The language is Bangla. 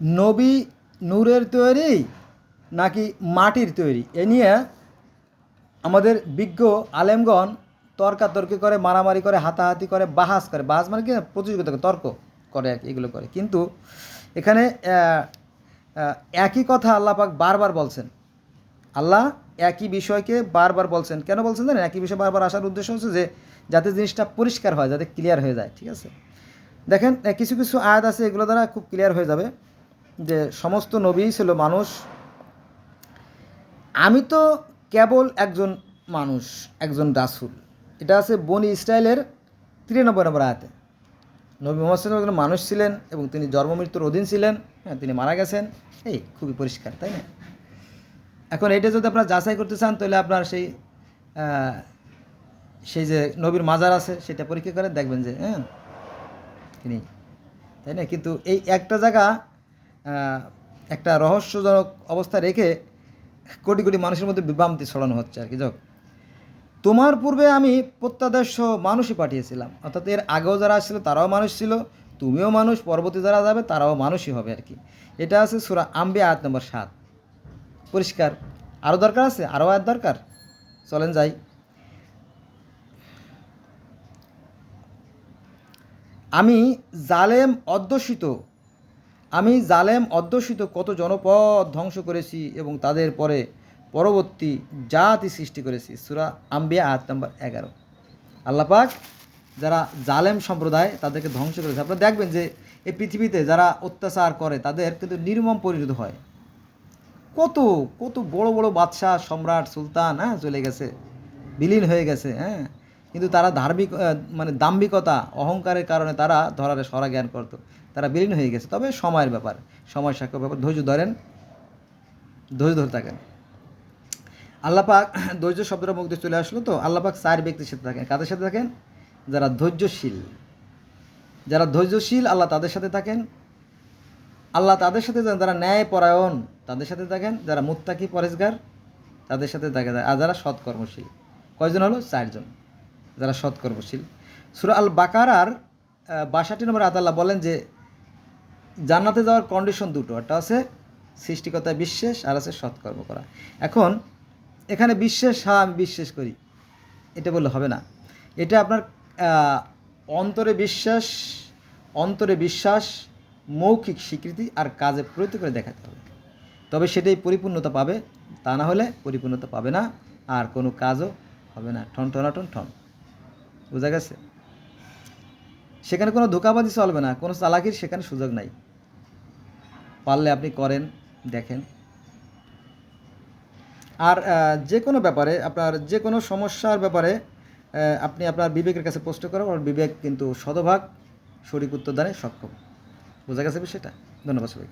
নবী নূরের তৈরি নাকি মাটির তৈরি? এ নিয়ে আমাদের বিজ্ঞ আলেমগণ তর্কাতর্কি করে, মারামারি করে, হাতাহাতি করে, বাহাস করে। বাহাস মানে কি? প্রতিযোগিতা করে, তর্ক করে আর এগুলো করে। কিন্তু এখানে একই কথা আল্লাহ পাক বারবার বলছেন। আল্লাহ একই বিষয়কে বারবার বলছেন। কেন বলছেন জানেন? একই বিষয় বারবার আসার উদ্দেশ্য হচ্ছে যে, যাতে জিনিসটা পরিষ্কার হয়, যাতে ক্লিয়ার হয়ে যায়, ঠিক আছে? দেখেন কিছু কিছু আয়াত আছে, এগুলো দ্বারা খুব ক্লিয়ার হয়ে যাবে। যে সমস্ত নবীই ছিল মানুষ, আমি তো কেবল একজন মানুষ, একজন রাসুল। এটা আছে বনি ইসরায়েলের তিরানব্বই নম্বর আয়াতে। নবী মোহাম্মদ একজন মানুষ ছিলেন এবং তিনি জন্ম মৃত্যুর অধীন ছিলেন। হ্যাঁ তিনি মারা গেছেন। এই, খুবই পরিষ্কার, তাই না? এখন এটা যদি আপনারা যাচাই করতে চান, তাহলে আপনার সেই সেই যে নবীর মাজার আছে, সেটা পরীক্ষা করে দেখবেন যে হ্যাঁ তিনি, তাই না? কিন্তু এই একটা জায়গা একটা রহস্যজনক অবস্থা রেখে কোটি কোটি মানুষের মধ্যে বিভ্রান্তি ছড়ানো হচ্ছে আর কি যাক তোমার পূর্বে আমি প্রত্যাদেশ মানুষই পাঠিয়েছিলাম, অর্থাৎ এর আগেও যারা আসছিল তারাও মানুষ ছিল, তুমিও মানুষ, পরবর্তী যারা যাবে তারাও মানুষই হবে আর কি। এটা আছে সুরা আম্বে আয়াত নম্বর সাত। পরিষ্কার। আরও দরকার আছে? আরও আয়াত দরকার? চলেন যাই। আমি জালেম অধ্যুষিত আমি জালেম অধ্যুষিত কত জনপদ ধ্বংস করেছি এবং তাদের পরে পরবর্তী জাতি সৃষ্টি করেছি। সুরা আম্বিয়া, আয়াত নম্বর এগারো। আল্লাপাক যারা জালেম সম্প্রদায় তাদেরকে ধ্বংস করেছে। আপনারা দেখবেন যে এই পৃথিবীতে যারা অত্যাচার করে, তাদের কিন্তু নির্মম পরিণত হয়। কত কত বড় বড় বাদশাহ, সম্রাট, সুলতান হ্যাঁ চলে গেছে। বিলীন হয়ে গেছে হ্যাঁ। কিন্তু তারা ধার্মিক মানে দাম্ভিকতা, অহংকারের কারণে তারা ধরারে সরা জ্ঞান করতো। তারা বিলীন হয়ে গেছে। তবে সময়ের ব্যাপার সময় সাক্ষ্য ব্যাপার। ধৈর্য ধরেন, ধৈর্য ধরে থাকেন। আল্লাপাক ধৈর্য শব্দটা মুখ দিয়ে চলে আসলো তো। আল্লাপাক চার ব্যক্তির সাথে থাকেন। কাদের সাথে থাকেন? যারা ধৈর্যশীল। যারা ধৈর্যশীল, আল্লাহ তাদের সাথে থাকেন। আল্লাহ তাদের সাথে যারা ন্যায় পরায়ণ তাদের সাথে থাকেন। যারা মুত্তাকি পরেশগার তাদের সাথে থাকে। আর যারা সৎকর্মশীল। কয়জন হলো? চারজন। যারা সৎকর্মশীল। সুরা আল বাকারার বাষট্টি নম্বর আতাল্লাহ বলেন যে, জান্নাতে যাওয়ার কন্ডিশন দুটো। একটা আছে সৃষ্টিকতায় বিশ্বাস আর আছে সৎকর্ম করা। এখন, এখানে বিশ্বাস হ্যাঁ আমি বিশ্বাস করি। এটা বললে হবে না। এটা আপনার অন্তরে বিশ্বাস অন্তরে বিশ্বাস, মৌখিক স্বীকৃতি আর কাজে প্রয়ত্ন করে দেখাতে হবে। তবে সেটাই পরিপূর্ণতা পাবে, তা না হলে পরিপূর্ণতা পাবে না, আর কোনো কাজও হবে না। ঠন ঠনাটন ঠন। বোঝা গেছে? সেখানে কোনো ধোকাবাজি চলবে না, কোনো চালাকির সেখানে সুযোগ নাই। পারলে আপনি করেন, দেখেন। আর যে কোনো ব্যাপারে আপনার যে কোনো সমস্যার ব্যাপারে আপনি আপনার বিবেকের কাছে প্রশ্ন করেন আর বিবেক কিন্তু শতভাগ সঠিক উত্তর দানে সক্ষম। বোঝা গেছে বিষয়টা? ধন্যবাদ সবাই